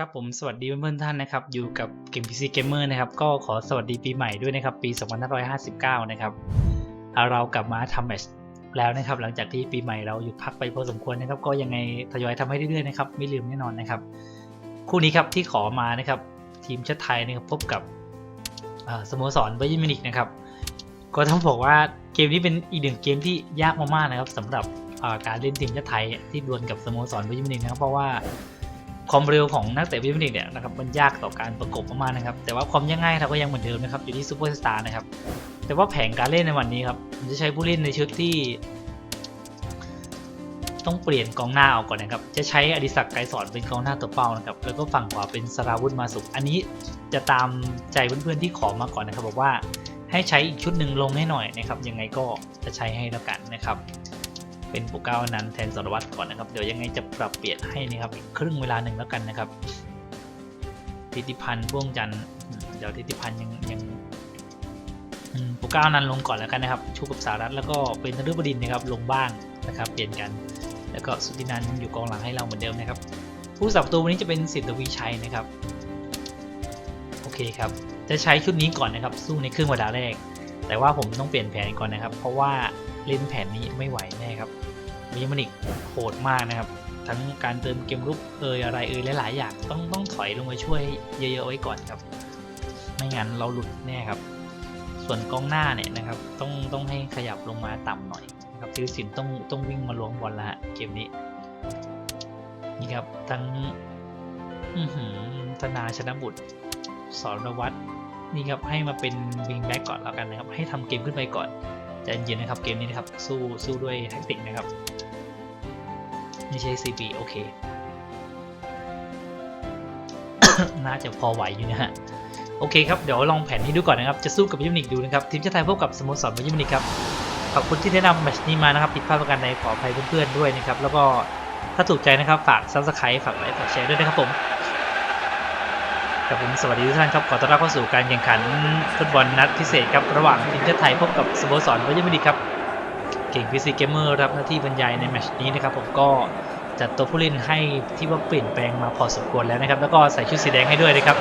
ครับผมสวัสดีเพื่อนๆท่านนะครับ อยู่กับเกม PC Gamer นะครับ ก็ขอสวัสดีปีใหม่ด้วยนะครับ ปี 2559 นะครับอ่าเรากลับมาทำแมชแล้วนะครับ หลังจากที่ปีใหม่เราหยุดพักไปพอสมควรนะครับ ก็ยังไงทยอยทำให้เรื่อยๆนะครับ ไม่ลืมแน่นอนนะครับ คู่นี้ครับที่ขอมานะครับ ทีมชาติไทยนะครับพบกับสโมสรไบเยร์นมินิกนะครับ ก็ต้องบอกว่าเกมนี้เป็นอีกหนึ่งเกมที่ยากมากๆนะครับสำหรับการเล่นทีมชาติไทยที่ดวลกับสโมสรไบเยร์นมินิกนะครับเพราะว่า ความเร็วของนักเตะวิมนิกเนี่ยนะครับมันยากต่อการประกบมากๆนะครับ แต่ว่าความยากง่ายเราก็ยังเหมือนเดิมนะครับอยู่ที่ซูเปอร์สตาร์นะครับ แต่ว่าแผนการเล่นในวันนี้ครับผมจะใช้ผู้เล่นในชุดที่ ต้องเปลี่ยนกองหน้าออกก่อนนะครับ จะใช้อดิศักดิ์ไกรสอนเป็นกองหน้าตัวเป้านะครับ แล้วก็ฝั่งขวาเป็นสราวุธมาสุข อันนี้จะตามใจเพื่อนๆที่ขอมาก่อนนะครับ บอกว่าให้ใช้อีกชุดหนึ่งลงให้หน่อยนะครับ ยังไงก็จะใช้ให้แล้วกันนะครับ เป็นปุกเก้านั้นแทนสรวัตรก่อนนะครับ เดี๋ยวยังไงจะปรับเปลี่ยนให้นะครับอีกครึ่งเวลาหนึ่งแล้วกันนะครับ ทิติพันธ์พ่วงจันทร์เดี๋ยวทิติพันธ์ยังยังปุกเก้านั้นลงก่อนแล้วกันนะครับ ชูกับสารัตแล้วก็เป็นนฤบดินนะครับลงบ้างนะครับเปลี่ยนกัน แล้วก็สุตินันยังอยู่กองหลังให้เราเหมือนเดิมนะครับ ผู้สับตูวันนี้จะเป็นสิทธิ์วีชัยนะครับโอเคครับจะใช้ชุดนี้ก่อนนะครับ สู้ในครึ่งเวลาแรก แต่ว่าผมต้องเปลี่ยนแผนก่อนนะครับ เพราะว่า เล่นแผนนี้ไม่ไหวแน่ครับมีมันอีกโหดมากนะครับ ทั้งการเติมเกมรุกเอยอะไรเอยหลาย ๆ อย่างต้องต้องถอยลงมาช่วยเยอะ ๆ ไว้ก่อนครับ ไม่งั้นเราหลุดแน่ครับ ส่วนกองหน้าเนี่ยนะครับต้องต้องให้ขยับลงมาต่ำหน่อยนะครับธีรศิลป์ต้องต้องวิ่งมาล้วงบอลละฮะเกมนี้นี่ครับทั้งธนาชนะบุตรสรวัตรนี่ครับให้มาเป็นวิงแบ็กก่อนแล้วกันนะครับ ให้ทำเกมขึ้นไปก่อน ใจเย็นนะครับเกมนี้นะครับสู้สู้ด้วยแท็กติกนะครับไม่ใช่ CP โอเค น่าจะพอไหวอยู่นะฮะโอเคครับ เดี๋ยวลองแผนนี้ดูก่อนนะครับ จะสู้กับยูนิคดูนะครับ ทีมชาติไทยพบกับสโมสรยูนิคครับ ขอบคุณที่แนะนำแมชนี้มานะครับผิดพลาดประการใดขออภัยเพื่อนๆด้วยนะครับ แล้วก็ถ้าถูกใจนะครับ ฝากซับสไครต์ฝากไลค์ฝากแชร์ด้วยนะครับผม ครับผมสวัสดีทุกท่านครับขอต้อนรับเข้าสู่การแข่งขันฟุตบอลนัดพิเศษครับระหว่างทีมชาติไทยพบกับสโมสรวอร์มิดีครับเก่งพีซีเกมเมอร์รับหน้าที่บรรยายในแมชนี้นะครับผมก็จัดตัวผู้เล่นให้ที่ว่าเปลี่ยนแปลงมาพอสมควรแล้วนะครับแล้วก็ใส่ชุดสีแดงให้ด้วยนะครับ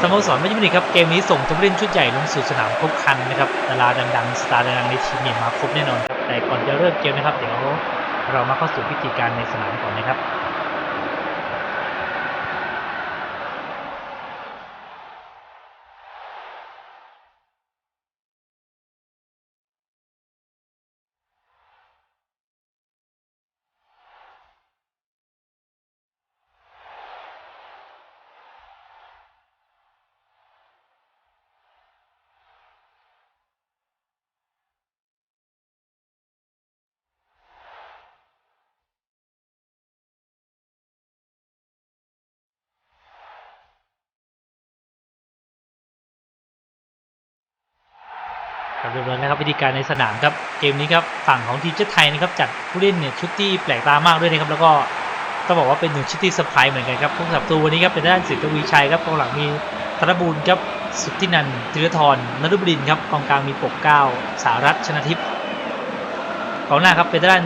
สโมสรวอร์มิดีครับเกมนี้ส่งตัวผู้เล่นชุดใหญ่ลงสู่สนามครบครันนะครับดาราดังๆสตาร์ดังๆในทีมเนี่ยมาครบแน่นอนครับแต่ก่อนจะเริ่มเกมนะครับเดี๋ยวเรามาเข้าสู่พิธีการในสนามก่อนนะครับ ครับเรียบร้อยนะครับวิธีการในสนามครับเกมนี้ครับฝั่งของทีมชาติไทยนะครับจัดผู้เล่นเนี่ยชุดที่แปลกตามากด้วยนะครับแล้วก็ต้องบอกว่าเป็นหนึ่งชุดที่เซอร์ไพรส์เหมือนกันครับผู้สับตูวันนี้ครับเป็นด้านสิทธิ์ทวีชัยครับกองหลังมีธนบูลครับสุทธินันท์ธีรทรนฤบดินทร์ครับกองกลางมีปกเก้าสารัตชนะทิพย์กองหน้าครับเป็นด้าน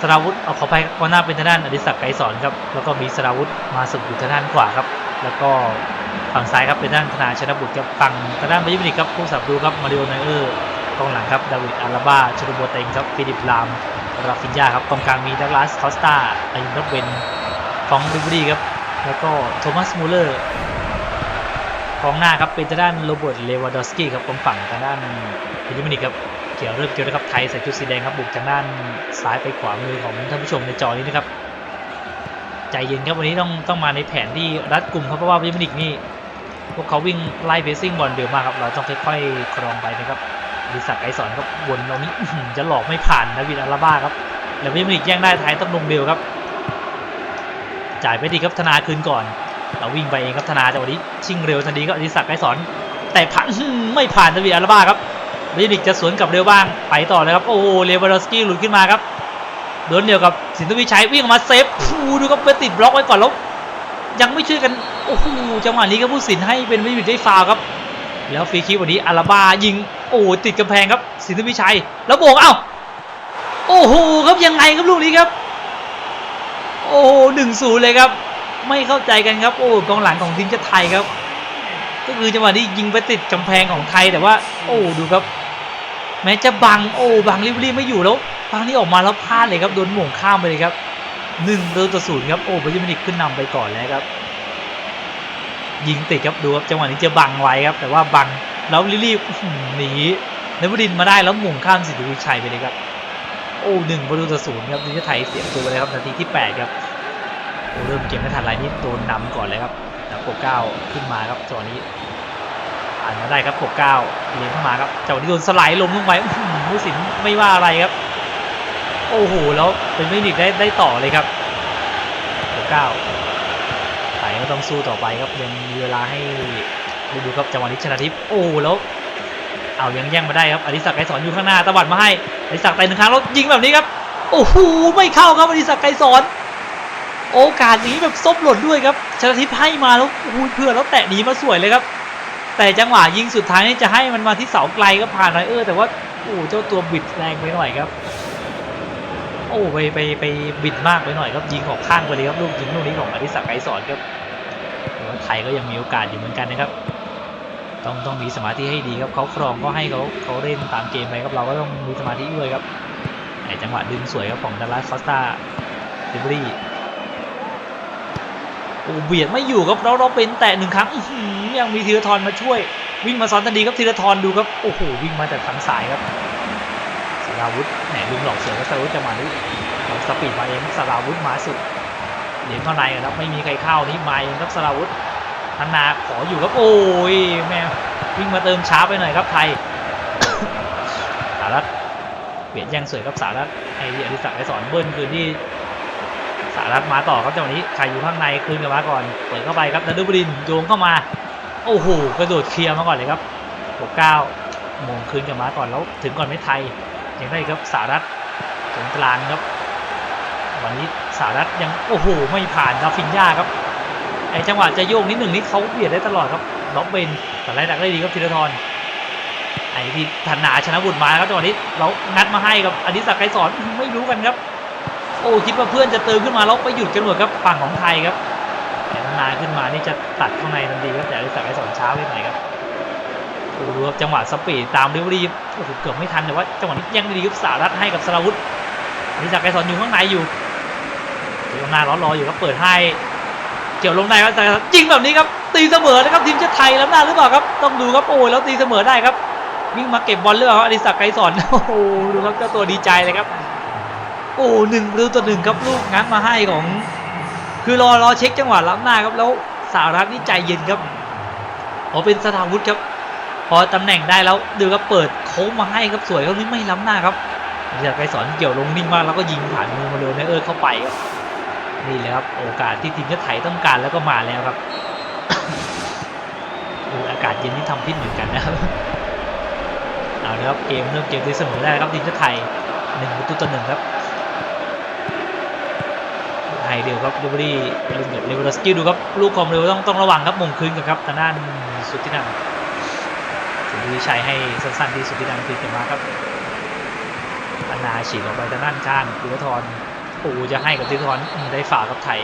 สราวุธเอาขอไปกองหน้าเป็นทางด้านอดิศักดิ์ไกรสอนครับแล้วก็มีสราวุธมาสุกอยู่ทางด้านขวาครับแล้วก็ฝั่งซ้ายครับเป็นด้านธนาชนะบุตรครับฝั่งทางด้านบายิมินิกครับผู้สับดูครับมาริโอไนเออร์ กองหลังครับดาวิดอาราบาชโรโบเตงครับฟิลิปลามราฟินยาครับกองกลางมีดักลาสคอสตาอายุนเบนฟองริบรีครับแล้วก็โทมัสมูเลอร์กองหน้าครับเป็นทางด้านโรเบิร์ตเลวาดอสกี้ครับกองฝั่งทางด้านฟิลิปปินส์ครับเกี่ยวเริ่มเกี่ยวนะครับไทยใส่ชุดสีแดงครับบุกทางด้านซ้ายไปขวามือของท่านผู้ชมในจอนี้นะครับใจเย็นครับวันนี้ต้องต้องมาในแผนที่รัดกลุ่มครับเพราะว่าฟิลิปปินส์นี่พวกเขาวิ่งไล่เพสซิ่งบอลเร็วมากครับเราต้องค่อยๆครองไปนะครับ ดิศักไกสอนครับวนตรงนี้จะหลอกไม่ผ่านนะวินอาราบ้าครับแล้วไม่มีแย่งได้ท้ายต้องลงเร็วครับ จ่ายไปดีครับธนาคืนก่อน เราวิ่งไปเองครับธนาจังหวะนี้ชิงเร็วทันทีก็ดิศักไกสอนแต่ผ่านไม่ผ่านนะวินอาราบ้าครับวินิกจะสวนกลับเร็วบ้างไปต่อเลยครับโอ้โหเลวาดอสกี้หลุดขึ้นมาครับโดนเดียวกับสินทวิชัยวิ่งออกมาเซฟดูครับไปติดบล็อกไว้ก่อนแล้วยังไม่ช่วยกันโอ้โหจังหวะนี้ครับผู้สินให้เป็นวินิกได้ฟาวครับ แล้วฟรีคิกวันนี้อาราบายิง โอ้ติดกำแพงครับสินทวิชัย แล้วโบกเอ้าโอ้โหครับยังไงครับลูกนี้ครับ โอ้หนึ่งศูนย์เลยครับ ไม่เข้าใจกันครับ โอ้กองหลังของทีมชาติไทยครับ ก็คือจังหวะที่ยิงไปติดกำแพงของไทยแต่ว่า โอ้ดูครับ แม้จะบังโอ้บังริบรีไม่อยู่แล้วบังนี่ออกมาแล้วพลาดเลยครับโดนหม่งข้ามไปเลยครับหนึ่งประตูต่อศูนย์ครับโอ้บายิมินิกขึ้นนำไปก่อนแล้วครับ ยิงติดครับดูครับจังหวะนี้จะบังไว้ครับ แต่ว่าบัง แล้วลิลี่หือหนีนวดินมาได้แล้วหม่งข้ามสิทธิวิชัยไปเลยครับ โอ้หนึ่งประตูต่อศูนย์ครับทีมชาติไทยเสียประตูไปเลยครับนาทีที่แปดครับโอ้เริ่มเกมไม่ทันไรนี่โดนนำก่อนเลยครับแล้วโปเก้าขึ้นมาครับจังหวะนี้อ่านมาได้ครับโปเก้าเลี้ยงเข้ามาครับจังหวะนี้โดนสไลด์ลงลงไปอื้อหือผู้สินไม่ว่าอะไรครับ โอ้โหแล้วเป็นไม่ดิกได้ได้ต่อเลยครับโปเก้าไทยก็ต้องสู้ต่อไปครับยังมีเวลาให้ ดูดูครับจังหวะนี้ชนะทิพย์โอ้แล้วเอายังแย่งมาได้ครับอดิศักไกรสอนอยู่ข้างหน้าตะวัดมาให้อดิศักดิ์แต่หนึ่งครั้งแล้วยิงแบบนี้ครับโอ้โหไม่เข้าครับอดิศักไกรสอนโอกาสนี้แบบซบหล่นด้วยครับชนะทิพย์ให้มาแล้วโอ้เพื่อนแล้วแตะหนีมาสวยเลยครับ แต่จังหวะยิงสุดท้ายนี่จะให้มันมาที่เสาไกลก็ผ่านหน่อยเออแต่ว่าโอ้เจ้าตัวบิดแรงไปหน่อยครับ โอ้ไปไปไปบิดมากไปหน่อยครับยิงออกข้างไปเลยครับลูกยิงลูกนี้ของอดิศักไกรสอนครับแต่ว่าไทยก็ยังมีโอกาสอยู่เหมือนกันนะครับ ต้องต้องมีสมาธิให้ดีครับเขาครองก็ให้เขาเขาเล่นตามเกมไปครับเราก็ต้องมีสมาธิด้วยครับในจังหวะดึงสวยครับของดัลลัสคอสตาเดบรีโอ้เบียดไม่อยู่ครับเราเราเป็นแต่หนึ่งครั้งยังมีธีรทรมาช่วย วิ่งมาซ้อนทันดีครับธีรทรดูครับโอ้โหวิ่งมาแต่ทางสายครับสราวุธแหมลุงหลอกเสือก็สราวุธจะมาดิเราสปีดมาเองสราวุธมาสุดเหรียญเข้าในครับไม่มีใครเข้านี่มาเองครับสราวุธ ธนาขออยู่ครับโอ้ยแม่วิ่งมาเติมช้าไปหน่อยครับไทยสารัตเปลี่ยนย่งสวยครับสารัตไอ้ที่อดิศักดิ์ไอสอนเบิ้ลคืนที่สารัตมาต่อครับจังหวะนี้ใครอยู่ข้างในคืนกับมาก่อนเปิดเข้าไปครับนันดุบดินโยงเข้ามา โอ้โหกระโดดเคลียร์มาก่อนเลยครับหกเก้ามงคืนกับมาก่อนแล้วถึงก่อนไม่ไทยยังได้ครับสารัตตรงกลางครับวันนี้สารัตยังโอ้โหไม่ผ่านดาฟินยาครับ อจังหวะจะโยกนิดหนึ่งนี่เขาเบียดได้ตลอดครับล็อกเบนแต่ไล่ดักได้ดีครับธีรทรไอที่ธนาชนะบุตรมาครับจังหวะนี้เรางัดมาให้กับอดิศักดิ์ไกรสอนไม่รู้กันครับ โอ้คิดว่าเพื่อนจะเติมขึ้นมาแล้วไปหยุดกันหมดครับฝั่งของไทยครับแต่ธนาขึ้นมานี่จะตัดข้างในทันทีครับแต่อดิศักดิ์ไกรสอนช้าไปหน่อยครับโอ้ดูครับจังหวะสปีดตามเรเวรี่โอ้โหเกือบไม่ทันแต่ว่าจังหวะนี้ยังดีครับสารัตให้กับสราวุธอดิศักดิ์ไกรสอนอยู่ข้างในอยู่เดี๋ยวหน้ารอรออยู่ครับเปิดให้ เกี่ยวลงในครับแต่ยิงแบบนี้ครับตีเสมอนะครับทีมชาติไทยล้ำหน้าหรือเปล่าครับต้องดูครับโอ้แล้วตีเสมอได้ครับวิ่งมาเก็บบอลหรือเปล่าครับอดิศักดิ์ไกรสอนโอ้โหดูครับเจ้าตัวดีใจเลยครับโอ้หนึ่งประตูต่อหนึ่งครับลูกงัดมาให้ของ คือรอรอเช็คจังหวะล้ำหน้าครับแล้วสารัตนี่ใจเย็นครับพอเป็นสถาวุธครับ พอตำแหน่งได้แล้วดูครับเปิดโค้งมาให้ครับสวยครับนี่ไม่ล้ำหน้าครับอดิศักดิ์ไกรสอนเกี่ยวลงนิ่งมากแล้วก็ยิงผ่านมือมาเลยนะเออเข้าไปครับ นี่เลยครับโอกาสที่ทีมชาติไทยต้องการแล้วก็มาแล้วครับอากาศเย็นที่ทำพิษเหมือนกันนะครับเอาละครับเกมเริ่มเกมที่เสมอแล้วครับทีมชาติไทยหนึ่งประตูต่อหนึ่งครับไทยเดียวครับเดบรีเล่นกับเลเวอร์สกิลดูครับลูกความเร็วต้องต้องระวังครับมงคืนกันครับทางด้านสุทธินันท์สุทธิชัยให้สั้นๆที่สุทธินันท์คืนกลับมาครับอนาฉีกออกไปทางด้านข้างธีรทร โอ้จะให้กับธีรทอืมได้ฝ่าวกับไทย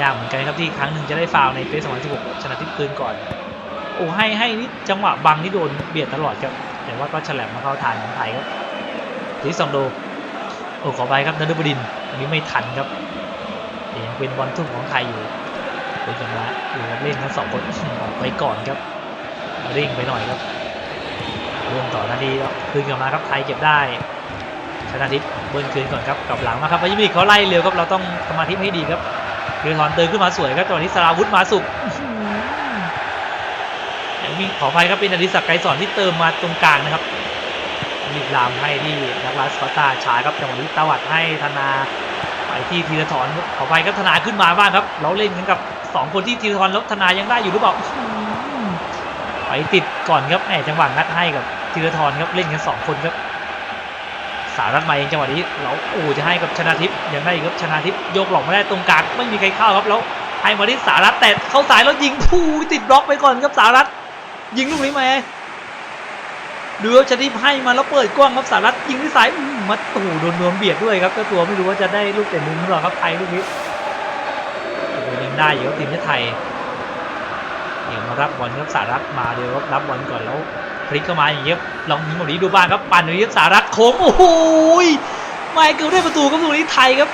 ยากเหมือนกันครับที่ครั้งหนึ่งจะได้ฟาวในเฟส2016ชนะทิพย์คืนก่อน โอ้ให้ให้นี่จังหวะบังนี่โดนเบียดตลอดครับ แต่ว่าก็ฉลับมาเข้าทางของไทยครับทีสองโด โอ้ขอไปครับนฤบดินอันนี้ไม่ทันครับยังเป็นบอลทุ่มของไทยอยู่เป็นจังหวะดูครับเล่นทั้งสองคนออกไปก่อนครับเร่งไปหน่อยครับเริ่มต่อนาทีแล้วคืนกลับมาครับไทยเก็บได้ ชนะทิพย์เบิ้ลคืนก่อนครับกลับหลังมาครับพายิมิกเขาไล่เร็วครับเราต้องสมาธิให้ดีครับคือทอนเติมขึ้นมาสวยครับจังหวะนี้สราวุธมาสุกอื้อหือยังมีขออภัยครับเป็นอดิศักดิ์ไกรสอนที่เติมมาตรงกลางนะครับรีลามให้ที่ดักลาสคอตาช้าครับจังหวะนี้ตวัดให้ธนาไปที่ธีรทรขออภัยครับธนาขึ้นมาบ้างครับ เราเล่นกันกับสองคนที่ธีรทรแล้วธนายังได้อยู่หรือเปล่าไปติดก่อนครับแหมจังหวะงัดให้กับธีรทรครับเล่นกันสองคนครับ สารัตมาเองจังหวะนี้เราโอ้จะให้กับชนะทิพย์ยังได้อีกครับชนะทิพย์โยกหลอกไม่ได้ตรงกลางไม่มีใครเข้าครับแล้วให้มาที่สารัตแต่เข้าสายแล้วยิงผู้ติดบล็อกไปก่อนครับสารัตยิงลูกนี้มาดูครับชนะทิพย์ให้มาแล้วเปิดกว้างครับสารัตยิงที่สายมาโอ้โหโดนนวมเบียดด้วยครับเจ้าตัวไม่รู้ว่าจะได้ลูกเตะมุมหรือเปล่าครับไทยลูกนี้ยังได้อยู่ครับทีมชาติไทยเดี๋ยวมารับบอลครับสารักมาเดี๋ยวรับรับบอลก่อนแล้วพลิกเข้ามาอย่างเงี้ย ลองยิงตรงนี้ดูบ้างครับปั่นตรงนี้ครับสารักโค้งโอ้โหไม่เกือบได้ประตูครับตรงนี้ไทยครับ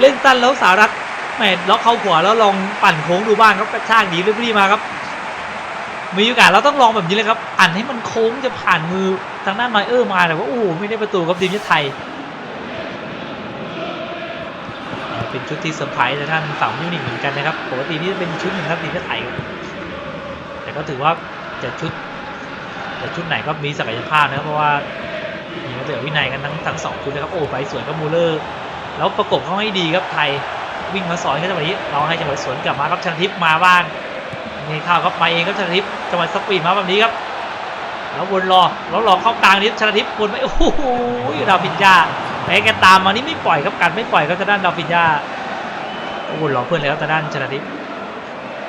เล่นตันแล้วสารักแหมล็อกเข้าขวาแล้วลองปั่นโค้งดูบ้างครับกระชากดีเรียๆมาครับ มีโอกาสเราต้องลองแบบนี้เลยครับอั่นให้มันโค้งจะผ่านมือทางด้านนอยเออร์มาแต่ว่าโอ้ไม่ได้ประตูครับทีมชาติไทยเป็นชุดที่เซอร์ไพรส์ท่านฝั่งยูนิคเหมือนกันนะครับปกตินี่จะเป็นชุดหนึ่งครับทีมชาติไทยแต่ก็ถือว่าจะชุด จะชุดไหนก็มีศักยภาพนะครับเพราะว่ามีนักเตะวินัยกันทั้งทั้งสองชุดนะครับโอ้ไปสวยกับมูเลอร์แล้วประกบเขาให้ดีครับไทยวิ่งมาสอนกันจังหวะนี้เราให้จังหวะสวนกลับมาครับชนทิพย์มาบ้างนี่เข้าครับมาเองครับชนทิพย์จังหวะสปีดมาแบบนี้ครับแล้ววนรอแล้วรอเข้ากลางนิดชนทิพย์วนไปโอ้โหดาวฟินยาแม้แกตามมานี่ไม่ปล่อยครับกันไม่ปล่อยครับทางด้านดาวฟินยาก็วนรอเพื่อนเลยครับทางด้านชนทิพย์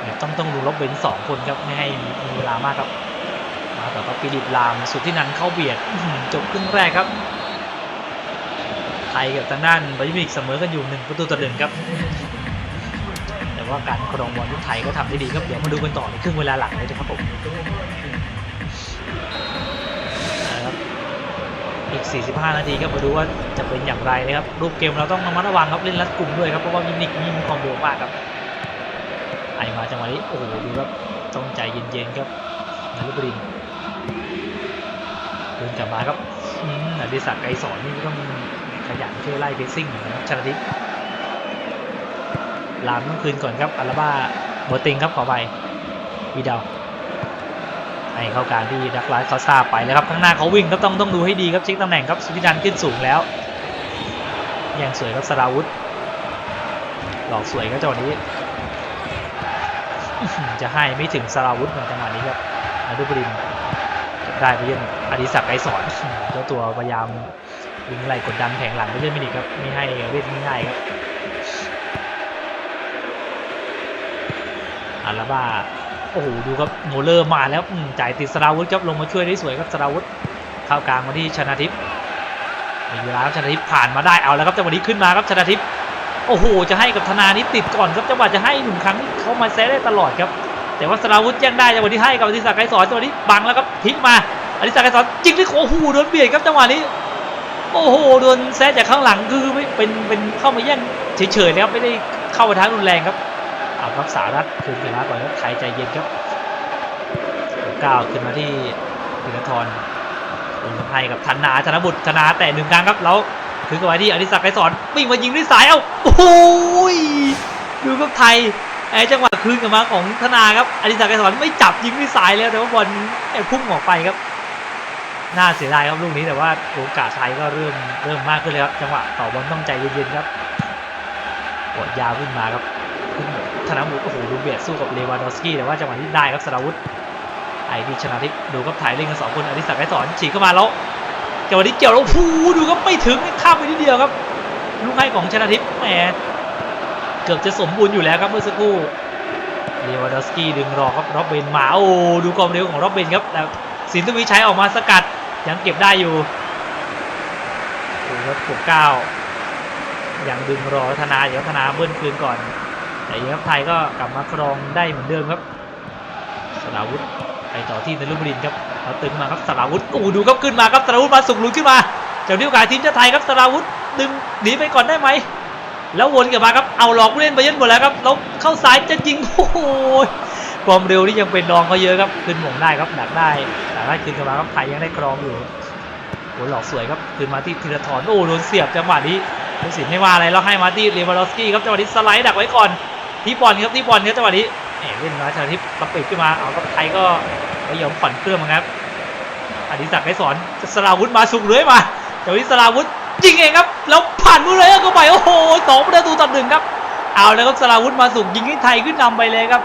เนี่ยต้องต้องดูลบเบนสองคนครับไม่ให้มีเวลามากครับ มาต่อครับปิลิปลามสุดที่นั้นเข้าเบียดจบครึ่งแรกครับ ไทยกับทางด้านบายิมิกเสมอกันอยู่หนึ่งประตูต่อหนึ่งครับ แต่ว่าการครองบอลที่ไทยก็ทำได้ดีครับเดี๋ยวมาดูกันต่อในครึ่งเวลาหลังเลยนะครับผมนะครับอีก 45 นาทีครับมาดูว่าจะเป็นอย่างไรนะครับ รูปเกมเราต้องระมัดระวังครับเล่นรัดกลุ่มด้วยครับ เพราะว่ามินิกนี่มีความเร็วมากครับ ไอมาจังหวะนี้ โอ้โห ดูครับ ต้องใจเย็นๆครับนารุบดิน เดินกลับมาครับอดิศักดิ์ไกรสอนนี่ต้องขยันช่วยไล่เพสซิ่งเหมือนกันครับชนาทิพย์ลามต้องคืนก่อนครับอาราบ้าโบติงครับขอไปวีดาวให้เข้ากางที่ดักไลท์เขาซาไปแล้วครับข้างหน้าเขาวิ่งก็ต้องต้องดูให้ดีครับเช็คตำแหน่งครับสุวิดันขึ้นสูงแล้วยังสวยครับสราวุธหลอกสวยครับจังหวะนี้ จะให้ไม่ถึงสราวุธในจังหวะนี้ครับนาดุบรินทร์ ได้ไปเยืนอดิศักดิ์ไกรสอนเจ้าตัวพยายามวิ่งไล่กดดันแผงหลังไปเรื่ไม่ดีครับไม่ให้เล่นง่ายครับอาราบ้าโอ้โหดูครับโมเลอร์มาแล้วจ่ายติดสราวุธครับลงมาช่วยได้สวยครับสราวุธเข้ากลางมาที่ชนะทิพย์มีเวลาครับชนะทิพย์ผ่านมาได้เอาแล้วครับจังหวะนี้ขึ้นมาครับชนะทิพย์โอ้โหจะให้กับธนานิดติดก่อนครับจังหวะจะให้หนึ่งครั้งเขามาแซะได้ตลอดครับ แต่ว่าสราวุธยังได้จังหวะที่ให้กับอดิศักดิ์ไกรสอนจังหวะนี้บังแล้วครับพลิกมาอดิศักดิ์ไกรสอนจิงด้วยโอ้โหโดนเบียดครับจังหวะนี้ โอ้โหโดนแซะจากข้างหลังคือไม่เป็นเป็นเข้ามาแย่งเฉยๆนะครับไม่ได้เข้ามาทางรุนแรงครับเอาครับสารัตคืนกลับมาก่อนครับไทยใจเย็นครับก้าวขึ้นมาที่ธีรทรลงให้กับธนาธนบุตรธนาแต่หนึ่งครั้งครับแล้วคืนกลับมาที่อดิศักดิ์ไกรสอนวิ่งมายิงด้วยสายเอ้าโอ้ยดูครับไทย ไอ้จังหวะคืนกลับมาของธนาครับอดิศักดิ์ไกรสอนไม่จับยิงด้วยสายแล้วแต่ว่าบอลไอ้พุ่งออกไปครับ น่าเสียดายครับลูกนี้แต่ว่าโอกาสไทยก็เริ่มเริ่มมากขึ้นเลยครับจังหวะต่อบอลต้องใจเย็นๆครับกดยาวขึ้นมาครับขึ้นธนบุตรโอ้โหดูเบียดสู้กับเลวานดอสกี้แต่ว่าจังหวะที่ได้ครับสราวุธไอที่ชนะทิพย์ดูครับถ่ายเล่นกันสองคนอดิศักดิ์ไกรสอนฉีกเข้ามาแล้วจังหวะนี้เกี่ยวแล้วฟูดูครับไม่ถึงข้ามไปนิดเดียวครับลูกให้ของชนะทิพย์แหม เกือบจะสมบูรณ์อยู่แล้วครับเมื่อสักครู่เลวานดอสกี้ดึงรอครับร็อบเบนมาโอ้ดูความเร็วของร็อบเบนครับแต่สินทวีชัยออกมาสกัดยังเก็บได้อยู่ดูครับปกเก้ายังดึงรอธนาเดี๋ยวธนาเบิ้ลคืนก่อน แต่ยังครับไทยก็กลับมาครองได้เหมือนเดิมครับสราวุธไปต่อที่นรุบดินครับเอาตึงมาครับสราวุธโอ้ดูครับขึ้นมาครับสราวุธมาสุกลุดขึ้นมาจากนิ้วกายทีมชาติไทยครับสราวุธดึงหนีไปก่อนได้ไหม แล้ววนกลับมาครับเอาหลอกผู้เล่นไปเยอะหมดแล้วครับแล้วเข้าซ้ายจะยิงโอ้โหความเร็วนี่ยังเป็นรองเขาเยอะครับขึ้นหม่งได้ครับดักได้ดักได้คืนกลับมาครับไทยยังได้ครองอยู่โอ้หลอกสวยครับคืนมาที่ธีรทรโอ้โดนเสียบจังหวะนี้ผู้สินไม่ว่าอะไรแล้วให้มาที่เลวานดอสกี้ครับจังหวะนี้สไลด์ดักไว้ก่อนที่บอลครับที่บอลครับจังหวะนี้เอ๋เล่นมาชาทิพย์กระปิดขึ้นมาเอากับไทยก็ไม่ยอมผ่อนเครื่องนะครับอดิศักดิ์ไกรสอนสราวุธมาสุกเลื้อยมาจังหวะนี้สราวุธ ยิงเองครับ แล้วผ่านมือเลยเข้าไป โอ้โหสองประตูต่อหนึ่งครับ เอาแล้วครับสราวุธมาสุกยิงให้ไทยขึ้นนำไปเลยครับ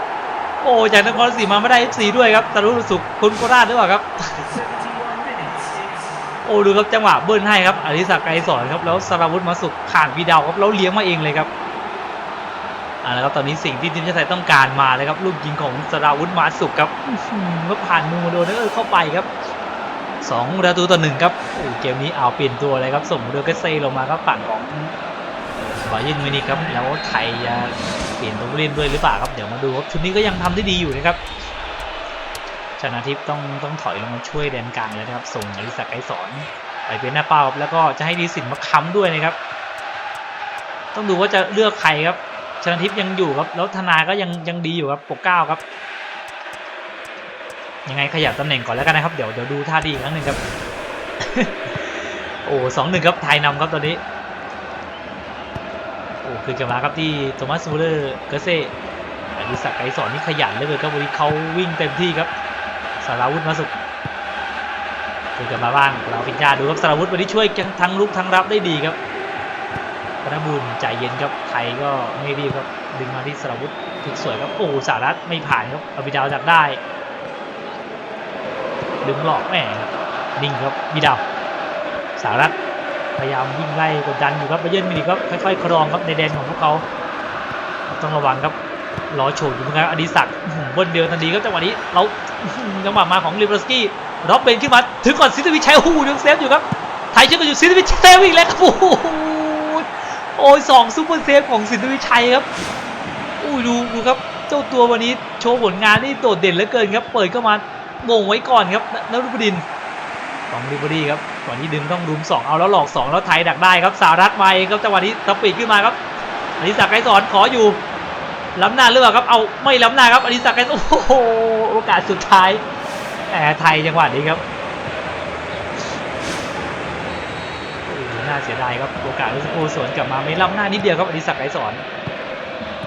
โอ้จากนครศรีมาไม่ได้ FC ด้วยครับสราวุธสุกคุณโคราชหรือเปล่าครับ โอ้ดูครับจังหวะเบิ้ลให้ครับอดิศักดิ์ไกรสอนครับ แล้วสราวุธมาสุกผ่านวีดาวครับแล้วเลี้ยงมาเองเลยครับอ่าแล้วครับตอนนี้สิ่งที่ทีมชาติไทยต้องการมาเลยครับลูกยิงของสราวุธมาสุกครับก็ผ่านมือมาโดนแล้วเออเข้าไปครับ สองประตูต่อหนึ่งครับโอ้เกมนี้เอาเปลี่ยนตัวเลยครับ ส่งเดอร์เกเซลงมาครับฝั่งของบาเยิร์นมินิกครับ แล้วไทยจะเปลี่ยนตัวเล่นด้วยหรือเปล่าครับ เดี๋ยวมาดูครับชุดนี้ก็ยังทำได้ดีอยู่นะครับชนะทิพย์ต้องต้องถอยลงมาช่วยแดนกลางแล้วนะครับ ส่งอริสักไกสอนไปเป็นหน้าเป้าครับแล้วก็จะให้ดีสินมาค้ำด้วยนะครับ ต้องดูว่าจะเลือกใครครับชนะทิพย์ยังอยู่ครับแล้วธนาก็ยังยังดีอยู่ครับปกเก้าครับ ยังไงขยับตำแหน่งก่อนแล้วกันนะครับ เดี๋ยวเดี๋ยวดูท่าดีอีกครั้งหนึ่งครับ โอ้สองหนึ่งครับไทยนำครับตอนนี้ โอ้คือจะมาครับที่โทมัสมูเลอร์เกเซ่อดิศักดิ์ไกรสอนนี่ขยันเหลยครับวันนี้เขาวิ่งเต็มที่ครับสาราวุธมาสุกคือจะมาบ้างเราพิญญาดูครับสาราวุธวันนี้ช่วยทั้งลุกทั้งรับได้ดีครับธนบุญใจเย็นครับไทยก็ไม่รีบครับดึงมาที่สาราวุธถึกสวยครับโอ้สารัตไม่ผ่านครับเอาบิดาวจากได้ ดึงหลอกแหมนิ่งครับบิดาวสารัตพยายามวิ่งไล่กดดันอยู่ครับไปเยือนมินิก็ค่อยๆครองครับในแดนของพวกเขาต้องระวังครับรอโฉบอยู่เหมือนกันอดิศักดิ์บิ้ลเดียวทันทีครับจังหวะนี้เราจังหวะมาของลิเบรสกี้ร็อบเบนขึ้นมาถึงก่อนซิตวิชัยโอ้โหยังเซฟอยู่ครับไทยเชื่อกันอยู่ซิตวิชเซฟอีกแล้วครับโอ้โหโอ้ยสองซูเปอร์เซฟของสินทวิชัยครับอุ้ดูดูครับ เจ้าตัววันนี้โชว์ผลงานนี่โดดเด่นเหลือเกินครับ เปิดเข้ามา มงไว้ก่อนครับนรุบดินของริบรีครับก่อนที่ดึงต้องรุม2เอาแล้วหลอก 2 แล้วไทยดักได้ครับสารัฐมาเองครับจังหวะนี้สปีดขึ้นมาครับอนิศักดิ์ไกรสอนขออยู่ล้ำหน้าหรือเปล่าครับเอาไม่ล้ำหน้าครับอนิศักดิ์ไกรโอ้โหโอกาสสุดท้ายแหมไทยจังหวะนี้ครับน่าเสียดายครับโอกาสลูกโอสวนกลับมาไม่ล้ำหน้านิดเดียวครับอนิศักดิ์ไกรสอน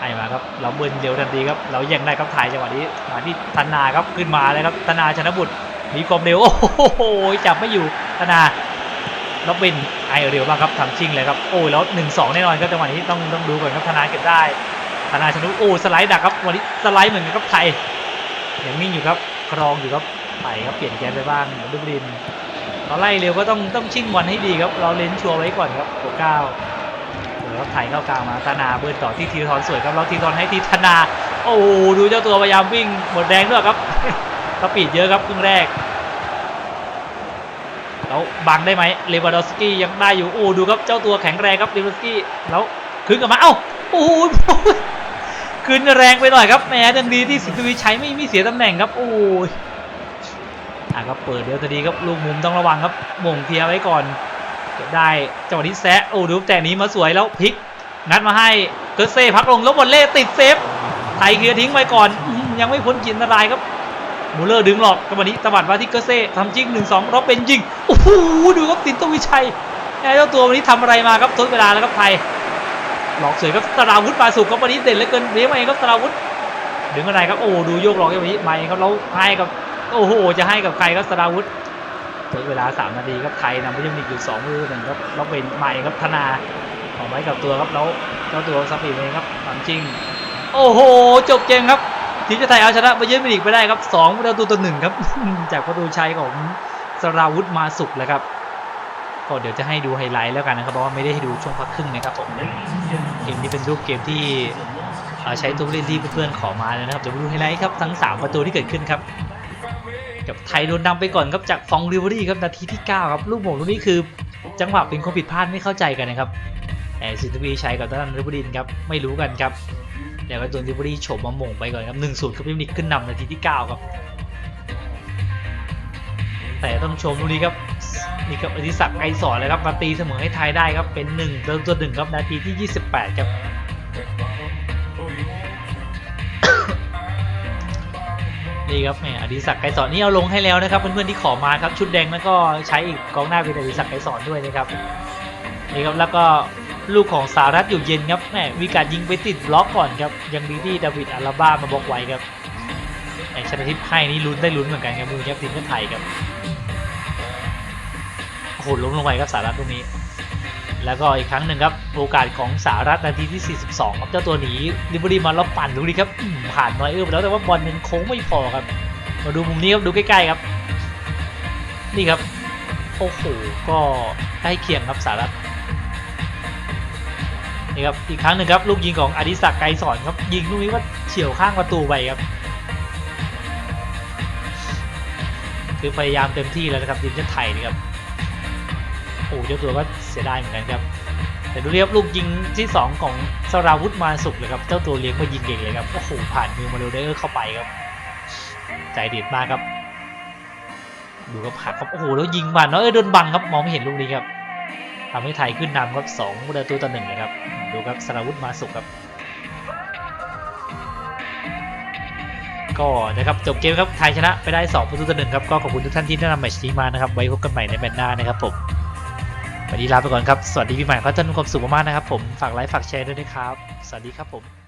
ให้มาครับ เราเบิร์นเร็วทันทีครับ เรายังได้ครับไทยจังหวะนี้มาที่ธนาครับขึ้นมาเลยครับธนาชนะบุตรมีความเร็ว โอ้โหจับไม่อยู่ธนาล็อบบินไอเร็วมากครับทำชิงเลยครับ โอ้แล้วหนึ่งสองแน่นอนครับจังหวะนี้ต้องต้องดูก่อนครับธนาเก็บได้ธนาชนุโอ้สไลด์ดักครับวันนี้สไลด์เหมือนกันครับไทยยังนิ่งอยู่ครับครองอยู่ครับไทยครับเปลี่ยนแกนไปบ้างดูบดินเราไล่เร็วก็ต้องต้องชิงบอลให้ดีครับ เราเลนชัวร์ไว้ก่อนครับตัวเก้า ครับไทยเข้ากลางมาธนาเบิร์นต่อที่ทีทอนสวยครับเราทีทอนให้ทีธนา โอ้โหดูเจ้าตัวพยายามวิ่งหมดแดงด้วยครับสปีดเยอะครับครึ่งแรกแล้วบังได้ไหมเลวาดอสกี้ยังได้อยู่โอ้ดูครับเจ้าตัวแข็งแรงครับเลวาดอสกี้แล้วคืนกลับมาเอ้าโอ้โหคืนแรงไปหน่อยครับแหมยังดีที่สิทธิวิชัยไม่ม่เสียตำแหน่งครับโอ้ยอะครับเปิดเดี๋ยวจะดีครับลูกมุมต้องระวังครับหม่งเทียไว้ก่อน เก็บได้จังหวะนี้แซะโอ้ดูแต่นี้มาสวยแล้วพลิกงัดมาให้เกอร์เซ่พักลงแล้วบอลเล่ติดเซฟไทยเคลียร์ทิ้งไว้ก่อนยังไม่พ้นขีดอันตรายครับมูเลอร์ดึงหลอกกับวันนี้ตวัดมาที่เกอร์เซ่ทำจริงหนึ่งสองรอบเป็นยิงโอ้โหดูครับตินโตวิชัยไอ้เจ้าตัววันนี้ทำอะไรมาครับทดเวลาแล้วครับไทยหลอกสวยครับตราวุธมาสุกครับวันนี้เด่นเหลือเกินเลี้ยงมาเองครับตราวุธดึงอะไรครับโอ้ดูโยกหลอกอย่างนี้มาเองครับแล้วให้กับโอ้โหจะให้กับใครครับตราวุธ ทดเวลาสามนาทีครับไทยนำไปยังมีอยู่สองมือหนึ่งครับเราเป็นใหม่ครับธนาออกไว้กับตัวครับแล้วเจ้าตัวสปีดเองครับทำจริง โอ้โห จบเกมครับทีมชาติไทยเอาชนะไปเยือนมิลิกไปได้ครับ2ประตูต่อหนึ่งครับ จากประตูชัยของสราวุธมาสุกแล้วครับก็เดี๋ยวจะให้ดูไฮไลท์แล้วกันนะครับเพราะว่าไม่ได้ให้ดูช่วงพักครึ่งนะครับผมเกมนี้เป็นรูปเกมที่ใช้ตัวเล่นที่เพื่อนๆขอมาเลยนะครับเดี๋ยวมาดูไฮไลท์ครับทั้ง 3 ประตูที่เกิดขึ้นครับ กับไทยโดนนำไปก่อนครับจากฟองริเวอรี่ครับนาทีที่ 9 ครับ ลูกโมงลูกนี้คือจังหวะเป็นความผิดพลาดไม่เข้าใจกันนะครับแต่สินทวีชัยกับท่านริบดินครับไม่รู้กันครับเดี๋ยวก็โดนลิเวอรี่โฉบมาหม่งไปก่อนครับ1นศูนย์ครับพิมนิกขึ้นนำนาทีที่ 9 ครับ แต่ต้องชมลูกนี้ครับนี่ครับอธิศักดิ์ไกรสอนเลยครับมาตีเสมอให้ไทยได้ครับเป็น1เริ่มตัวหนึ่งครับนาทีที่ 28 ครับ นี่ครับแหมอดิศักดิ์ไกรสอนนี่เอาลงให้แล้วนะครับเพื่อนๆที่ขอมาครับชุดแดงแล้วก็ใช้อีกกองหน้าเป็นอดิศักดิ์ไกรสอนด้วยนะครับนี่ครับแล้วก็ลูกของสารัตอยู่เย็นครับแหมมีการยิงไปติดบล็อกก่อนครับยังดีที่ดาวิดอาราบ้ามาบล็อกไว้ครับไอชนะทิพย์ให้นี่ลุ้นได้ลุ้นเหมือนกันครับมือครับทีมชาติไทยครับโอ้โหล้มลงไปครับสารัตตรงนี้ แล้วก็อีกครั้งหนึ่งครับโอกาสของสารัตนาทีที่ 42ครับเจ้าตัวหนีลิเบอรี่มาแล้วปั่นดูดิครับผ่านนอยเออร์ไปแล้วแต่ว่าบอลมันโค้งไม่พอครับ มาดูมุมนี้ครับดูใกล้ๆครับ นี่ครับโอ้โหก็ใกล้เคียงครับสารัตนี่ครับอีกครั้งหนึ่งครับลูกยิงของอดิศักดิ์ไกรสอนครับยิงลูกนี้ก็เฉียวข้างประตูไปครับคือพยายามเต็มที่แล้วนะครับทีมชาติไทยนะครับ อ้เจ้าตัวก็เสียดายเหมือนกันครับ แต่ดูเรียบลูกยิงที่2ของสราวุธมาสุกเลยครับ เจ้าตัวเลี้ยงมายิงเก่งเลยครับ โอ้โห ผ่านมือมาเรลเดอร์เข้าไปครับ ใจเด็ดมากครับ ดูครับหักครับ โอ้โห แล้วยิงมันเนาะเอ้ยโดนบังครับ มองไม่เห็นลูกนี้ครับทำให้ไทยขึ้นนำครับสองประตูต่อหนึ่งเลยครับ ดูครับสราวุธมาสุกครับก็นะครับจบเกมครับไทยชนะไปได้ 2 ประตูต่อหนึ่งครับ ก็ขอบคุณทุกท่านที่แนะนำแมตช์นี้มานะครับ ไว้พบกันใหม่ในแมตช์หน้านะครับผม วันนี้ลาไปก่อนครับ สวัสดีปีใหม่ขอให้ท่านมีความสุขมากๆนะครับผม ฝากไลค์ ฝากแชร์ด้วยนะครับ สวัสดีครับผม